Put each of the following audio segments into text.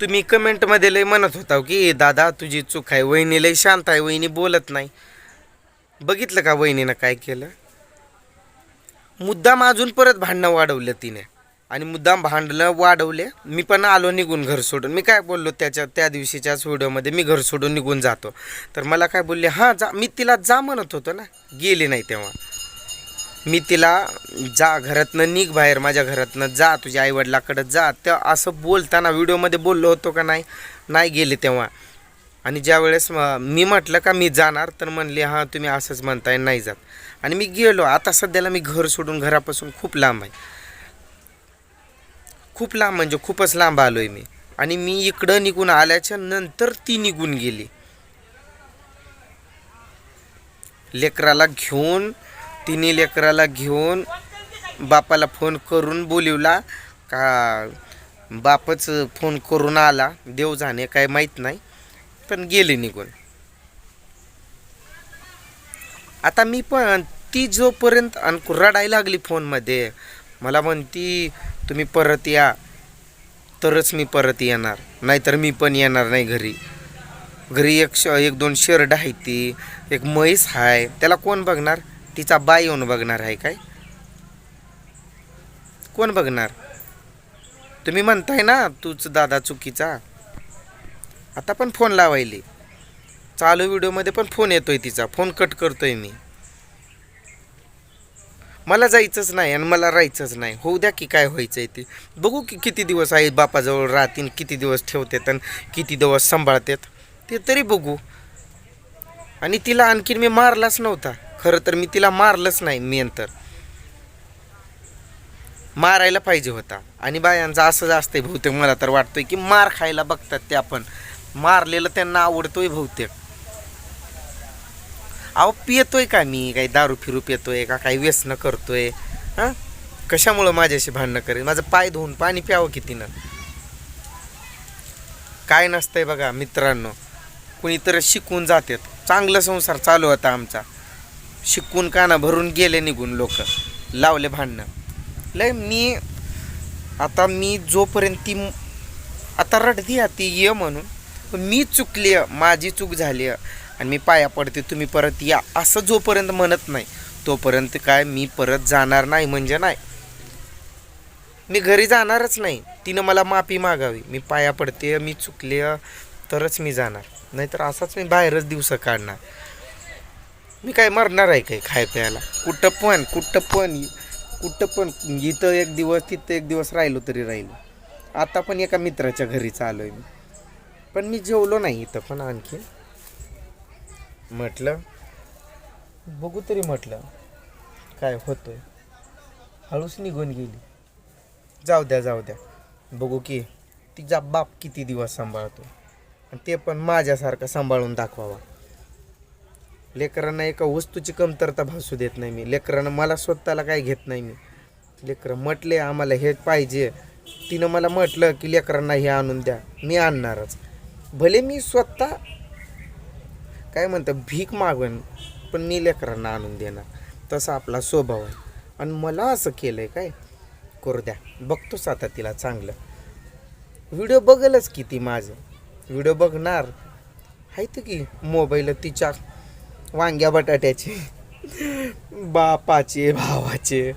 तुम्ही कमेंटमध्ये लय म्हणत होता की दादा तुझी चूक आहे वहिनी लय शांत आहे वहिनी बोलत नाही. बघितलं का वहिनीनं काय केलं? मुद्दाम अजून परत भांडणं वाढवलं तिने. आणि मुद्दाम भांडलं वाढवले मी पण आलो निघून घर सोडून. मी काय बोललो त्याच्या त्या दिवशीच्याच व्हिडिओमध्ये मी घर सोडून निघून जातो. तर मला काय बोलले हां जा मी तिला जा म्हणत होतो ना. गेली नाही तेव्हा. मी तिला जा घरातनं निघ बाहेर माझ्या घरातनं जा तुझ्या आईवडिलाकडं जा. त्या असं बोलताना व्हिडिओमध्ये बोललो होतो का नाही नाही गेले तेव्हा. आणि ज्या वेळेस मी म्हटलं का मी जाणार तर म्हणले हां तुम्ही असंच म्हणताय नाही जात. आणि मी गेलो. आता सध्याला मी घर सोडून घरापासून खूप लांब आहे. खूप लांब म्हणजे खूपच लांब आलो आहे मी. आणि मी इकडं निघून आल्याच्यानंतर ती निघून गेली. लेकराला घेऊन तिने लेकराला घेऊन बापाला फोन करून बोलिवला. का बापच फोन करून आला. देव जाणे काय माहीत नाही. पण गेले निघून. आता मी पण ती जोपर्यंत अन रडायला लागली फोनमध्ये मला म्हणती तुम्ही परत या. तरच मी परत येणार. नाहीतर मी पण येणार नाही घरी. घरी एक श एक दोन शेरड आहे ती. एक म्हैस आहे त्याला कोण बघणार? तिचा बाई येऊन बघणार आहे काय? कोण बघणार? तुम्ही म्हणताय ना तूच दादा चुकीचा. आता पण फोन लावायले. चालू व्हिडिओमध्ये पण फोन येतोय तिचा. फोन कट करतोय मी. मला जायचंच नाही आणि मला राहायचंच नाही. होऊ द्या की काय व्हायचंय ते. बघू की किती दिवस आई बापाजवळ राहतील किती दिवस ठेवतात आणि किती दिवस सांभाळतात. ते तरी बघू. आणि तिला आणखीन मी मारलाच नव्हता. खरं तर मी तिला मारलंच नाही मेन तर. मारायला पाहिजे होता. आणि बायांचं असं असतंय बहुतेक मला तर वाटतंय की मार खायला बघतात ते आपण. मारलेलं त्यांना आवडतोय बहुतेक. अहो पियतोय का मी? काही दारू फिरू पियतोय का? काही व्यसन करतोय? हां? कशामुळं माझ्याशी भांडणं करेल? माझं पाय धुवून पाणी प्यावं कितीनं काय नसतंय बघा मित्रांनो. कुणीतरी शिकून जातात. चांगलं संसार चालू होता आमचा. शिकून काना भरून गेले निघून लोक. लावले भांडणं. लय मी आता मी जोपर्यंत ती आता रडती ती ये म्हणून मी चुकली आहे, माझी चूक झाली आहे आणि मी पाया पडते तुम्ही परत या असं जोपर्यंत म्हणत नाही तोपर्यंत काय मी परत जाणार नाही म्हणजे नाही. मी घरी जाणारच नाही तिनं मला माफी मागावी. मी पाया पडते मी चुकले तरच मी जाणार. नाहीतर असाच मी बाहेरच दिवस काढणार. मी काय मरणार आहे काय खाय प्यायला? कुठं पण कुठं पण कुठं पण इथं एक दिवस तिथं एक दिवस राहिलो तरी राहिलो. आता पण एका मित्राच्या घरी चालू आहे मी. पण मी जेवलो नाही इथं पण आणखी. म्हटलं बघू तरी म्हटलं काय होतोय. हळूच निघून गेली. जाऊ द्या जाऊ द्या. बघू की तिचा बाप किती दिवस सांभाळतो. आणि ते पण माझ्यासारखं सांभाळून दाखवावा. लेकरांना एका वस्तूची कमतरता भासू देत नाही मी. लेकरांना मला स्वतःला काय घेत नाही मी. लेकरं म्हटले आम्हाला हे पाहिजे. तिनं मला म्हटलं की लेकरांना हे आणून द्या. मी आणणारच. भले मी स्वतः काय म्हणतं भीक मागवेन पण मी लेकरांना आणून देणार. तसा आपला स्वभाव आहे. आणि मला असं केलं आहे काय? करू द्या. बघतोच आता तिला चांगलं. व्हिडिओ बघलच की ती माझं. व्हिडिओ बघणार. आहेत की मोबाईल तिच्या वांग्या बटाट्याचे बापाचे भावाचे.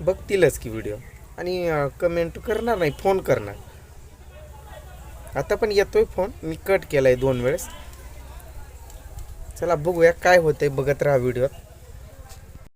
बघतीलच की व्हिडिओ आणि कमेंट करणार नाही फोन करणार. आता पण येतोय फोन मी कट केलाय दोन वेळेस. चला बघूया काय होतंय बघत राहा व्हिडिओत